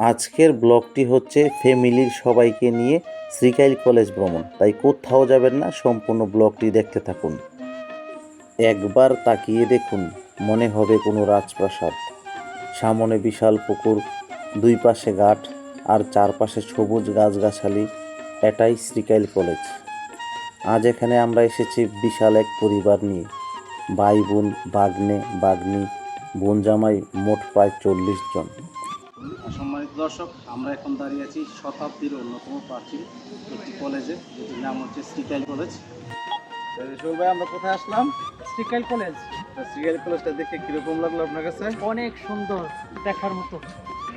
আজকের ব্লগটি হচ্ছে ফ্যামিলির সবাইকে নিয়ে শ্রীকাইল কলেজ ভ্রমণ। তাই কোথাও যাবেন না, সম্পূর্ণ ব্লগটি দেখতে থাকুন। একবার তাকিয়ে দেখুন, মনে হবে কোনো রাজপ্রাসাদ। সামনে বিশাল পুকুর, দুই পাশে ঘাট আর চারপাশে সবুজ গাছগাছালি। এটাই শ্রীকাইল কলেজ। আজ এখানে আমরা এসেছি বিশাল এক পরিবার নিয়ে। ভাই বোন বাগনে বাগনি বোন জামাই মোট প্রায় চল্লিশ জন। দর্শক আমরা এখন দাঁড়িয়ে আছি শতাব্দীর অন্যতম প্রাচীন একটি কলেজে যেটির নাম হচ্ছে শ্রীকাইল কলেজ। ভাই আমরা কোথায় আসলাম? শ্রীকাইল কলেজ। শ্রীকাইল কলেজটা দেখে কীরকম লাগল আপনার কাছে? অনেক সুন্দর দেখার মতো।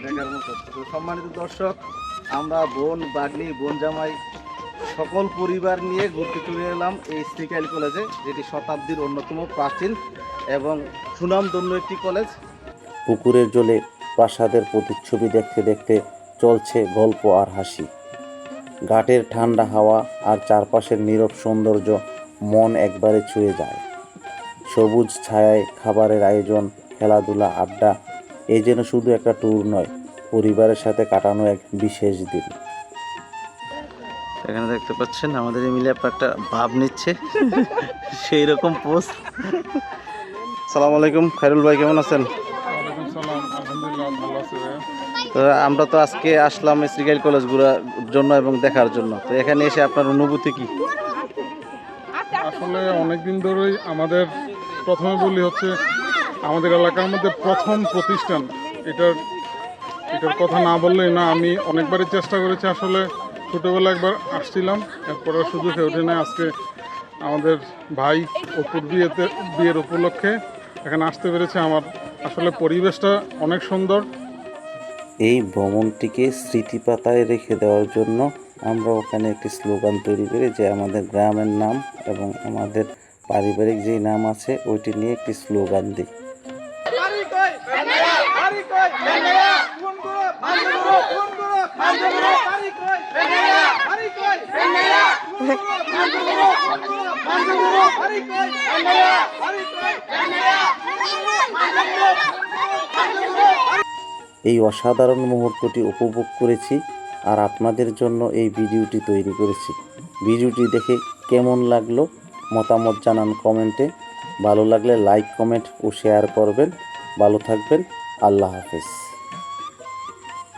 দেখার মতো। সম্মানিত দর্শক আমরা বোন বাগনি বোন জামাই সকল পরিবার নিয়ে ঘুরতে চলে এলাম এই শ্রীকাইল কলেজে যেটি শতাব্দীর অন্যতম প্রাচীন এবং সুনামধন্য একটি কলেজ। পুকুরের জলে প্রাসাদের প্রতিচ্ছবি দেখতে দেখতে চলছে গল্প আর হাসি। ঘাটের ঠান্ডা হাওয়া আর চারপাশের নীরব সৌন্দর্য মন একবারে ছুঁয়ে যায়। সবুজ ছায়ায় খাবারের আয়োজন খেলাধুলা আড্ডা এই যেন শুধু একটা ট্যুর নয় পরিবারের সাথে কাটানো এক বিশেষ দিন। এখানে দেখতে পাচ্ছেন আমাদের এমিলি আপা একটা ভাব নিচ্ছে। সেই রকম পোস্ট সালাম আলাইকুম খাইরুল ভাই কেমন আছেন? তো আমরা তো আজকে আসলাম শ্রীকাইল কলেজ ঘোরার জন্য এবং দেখার জন্য। তো এখানে এসে আপনার অনুভূতি কি? আসলে অনেক দিন ধরেই আমাদের প্রথমে বলি হচ্ছে আমাদের এলাকার মধ্যে প্রথম প্রতিষ্ঠান। এটার এটার কথা না বললেই না আমি অনেকবারই চেষ্টা করেছি আসলে ছোটোবেলা একবার আসছিলাম এরপরে সুযোগ হয়ে ওঠে না আজকে আমাদের ভাই অপুর বিয়েতে বিয়ের উপলক্ষে এখানে আসতে পেরেছে আমার আসলে পরিবেশটা অনেক সুন্দর। এই ভ্রমণটিকে স্মৃতিপাতায় রেখে দেওয়ার জন্য আমরা ওখানে একটি স্লোগান তৈরি করি যে আমাদের গ্রামের নাম এবং আমাদের পারিবারিক যেই নাম আছে ওইটি নিয়ে একটি স্লোগান দিই। এই অসাধারণ মুহূর্তটি উপভোগ করেছি আর আপনাদের জন্য এই ভিডিওটি তৈরি করেছি। ভিডিওটি দেখে কেমন লাগল মতামত জানান কমেন্টে। ভালো লাগলে লাইক, কমেন্ট ও শেয়ার করবেন। ভালো থাকবেন। আল্লাহ হাফেজ।